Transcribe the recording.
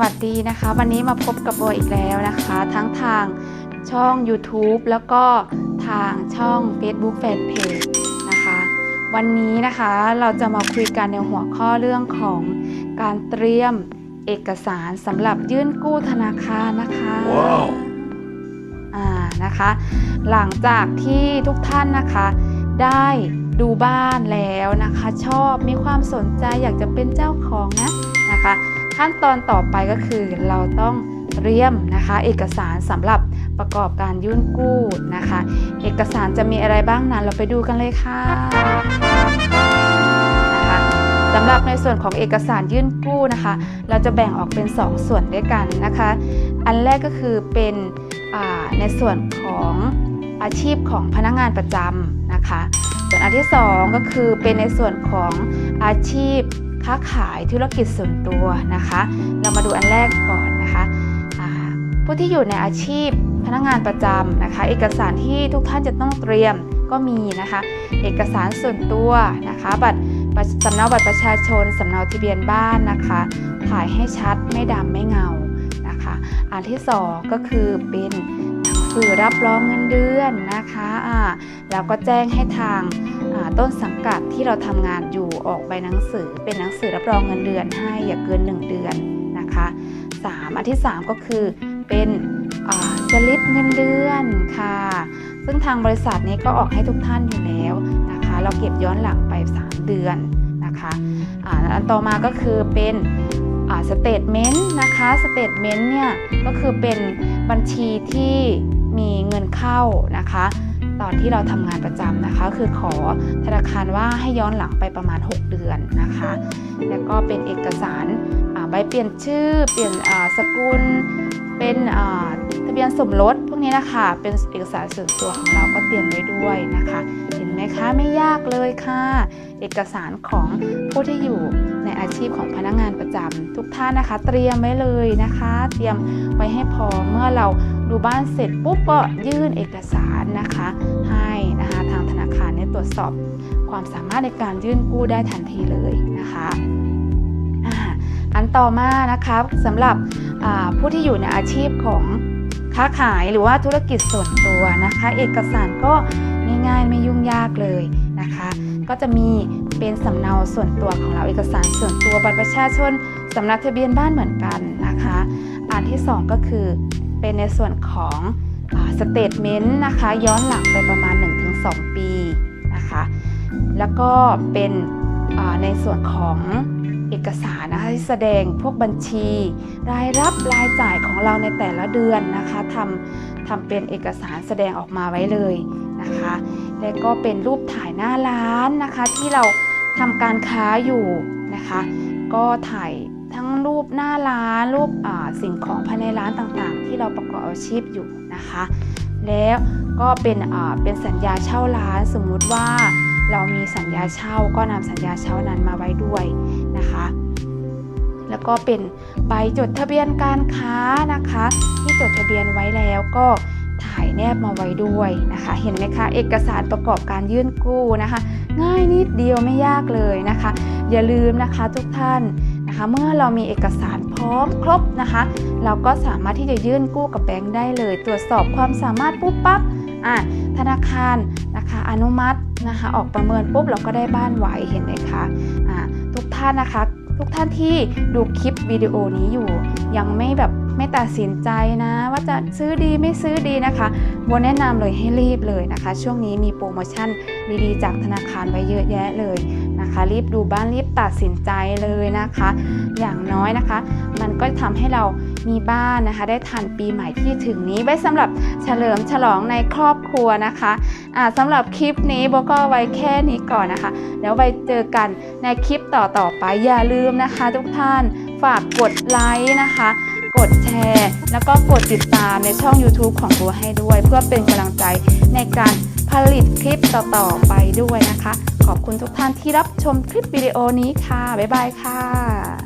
วัสดีนะคะ วันนี้มาพบกับโบอีกแล้วนะคะ ทั้งทางช่อง YouTube แล้วก็ทางช่อง Facebook Fanpage นะคะ วันนี้นะคะเราจะมาคุยกันในหัวข้อเรื่องของการเตรียมเอกสารสำหรับยื่นกู้ธนาคารนะคะว้าวอ่านะคะ หลังจากที่ทุกท่านนะคะได้ ดูบ้านแล้วนะคะ ชอบมีความสนใจอยากจะเป็นเจ้าของนะนะคะ ขั้นตอนต่อไปก็คือเราต้องเตรียมนะคะ เอกสารสำหรับประกอบการยื่นกู้นะคะ เอกสารจะมีอะไรบ้างนั้นเราไปดูกันเลยค่ะนะคะสำหรับในส่วนของเอกสารยื่นกู้นะคะ เราจะแบ่งออกเป็น 2ส่วนด้วยกันนะคะ อันแรกก็คือเป็นในส่วนของอาชีพของพนักงานประจำนะคะ ส่วนอันที่ 2 ก็คือเป็นในส่วนของอาชีพค้าขายธุรกิจส่วนตัวนะคะ เรามาดูอันแรกก่อนนะคะผู้ที่อยู่ในอาชีพพนักงานประจำนะคะ เอกสารที่ทุกท่านจะต้องเตรียมก็มีนะคะ เอกสารส่วนตัวนะคะ บัตรสำเนาบัตรประชาชนสำเนาทะเบียนบ้านนะคะ ถ่ายให้ชัดไม่ดำไม่เงานะคะ อันที่สองก็คือเป็น สือรับรองเงินเดือนนะคะอ่าแล้วก็แจ้งให้ทางต้นสังกัดที่เราทำงานอยู่ออกใบหนังสือเป็นหนังสือรับรองเงินเดือนให้อย่าเกิน 1 เดือนนะคะสามอันที่ 3 ก็คือเป็นสลิปเงินเดือนค่ะ ซึ่งทางบริษัทนี้ก็ออกให้ทุกท่านอยู่แล้วนะคะ เราเก็บย้อนหลังไป 3 เดือนนะคะอันต่อมาก็คือเป็นสเตทเมนต์นะคะสเตทเมนต์เนี่ยก็คือเป็นบัญชีที่ เข้านะคะ ตอนที่เราทำงานประจำนะคะ คือขอธนาคารว่าให้ย้อนหลังไปประมาณ 6 เดือนนะคะ แล้วก็เป็นเอกสารใบเปลี่ยนชื่อ เปลี่ยนสกุล เป็นทะเบียนสมรสพวกนี้นะคะ เป็นเอกสารส่วนตัวของเราก็เตรียมไว้ด้วยนะคะ เห็นไหมคะไม่ยากเลยค่ะ เอกสารของผู้ที่อยู่ในอาชีพของพนักงานประจำทุกท่านนะคะ เตรียมไว้เลยนะคะ เตรียมไว้ให้พอเมื่อเรา ดูบ้านเสร็จปุ๊บก็ยื่นเอกสารนะคะ ให้นะคะทางธนาคารเนี่ยตรวจสอบความสามารถในการยื่นกู้ได้ทันทีเลยนะคะอันต่อมานะคะสำหรับผู้ที่อยู่ในอาชีพของค้าขายหรือว่าธุรกิจส่วนตัวนะคะ เอกสารก็ง่ายๆไม่ยุ่งยากเลยนะคะ ก็จะมีเป็นสำเนาส่วนตัวของเราเอกสารส่วนตัวบัตรประชาชนสำนักทะเบียนบ้านเหมือนกันนะคะ อันที่สองก็คือ เป็นในส่วนของสเตทเมนต์นะคะย้อนหลังไปประมาณ 1-2 ปีนะคะแล้วก็เป็นในส่วนของเอกสารนะคะที่แสดงพวกบัญชี รายรับรายจ่ายของเราในแต่ละเดือนนะคะทำทำเป็นเอกสารแสดงออกมาไว้เลยนะคะและก็เป็นรูปถ่ายหน้าร้านนะคะที่เราทำการค้าอยู่นะคะ ก็ถ่าย รูปหน้าร้าน รูปสิ่งของภายในร้านต่างๆ ที่เราประกอบอาชีพอยู่นะคะ แล้วก็เป็นเป็นสัญญาเช่าร้านสมมุติว่าเรามีสัญญาเช่าก็นำสัญญาเช่านั้นมาไว้ด้วยนะคะ แล้วก็เป็นใบจดทะเบียนการค้านะคะ ที่จดทะเบียนไว้แล้วก็ถ่ายแนบมาไว้ด้วยนะคะ เห็นไหมคะ เอกสารประกอบการยื่นกู้นะคะ ง่ายนิดเดียวไม่ยากเลยนะคะ อย่าลืมนะคะทุกท่าน นะคะเมื่อเรามีเอกสารพร้อมครบนะคะ เราก็สามารถที่จะยื่นกู้กับแบงค์ได้เลย ตรวจสอบความสามารถปุ๊บปั๊บอะธนาคารนะคะอนุมัตินะคะออกประเมินปุ๊บเราก็ได้บ้านไหวเห็นไหมคะอะทุกท่านนะคะ ทุกท่านที่ดูคลิปวิดีโอนี้อยู่ยังไม่แบบ ไม่ตัดสินใจนะ ว่าจะซื้อดีไม่ซื้อดีนะคะโบแนะนำเลยให้รีบเลยนะคะ ช่วงนี้มีโปรโมชั่นดีๆ จากธนาคารไว้เยอะแยะเลยนะคะ รีบดูบ้านรีบตัดสินใจเลยนะคะ อย่างน้อยนะคะ มันก็ทำให้เรามีบ้านนะคะ ได้ทันปีใหม่ที่ถึงนี้ไว้สำหรับเฉลิมฉลองในครอบครัวนะคะอ่าสำหรับคลิปนี้โบก็ไว้แค่นี้ก่อนนะคะแล้วไปเจอกันในคลิปต่อๆไปอย่าลืมนะคะ ทุกท่านฝากกดไลค์นะคะ กดแชร์ แล้วก็กดติดตามในช่อง YouTube ของบัวให้ด้วย เพื่อเป็นกำลังใจในการผลิตคลิปต่อๆไปด้วยนะคะ ขอบคุณทุกท่านที่รับชมคลิปวิดีโอนี้ค่ะ บ๊ายบายค่ะ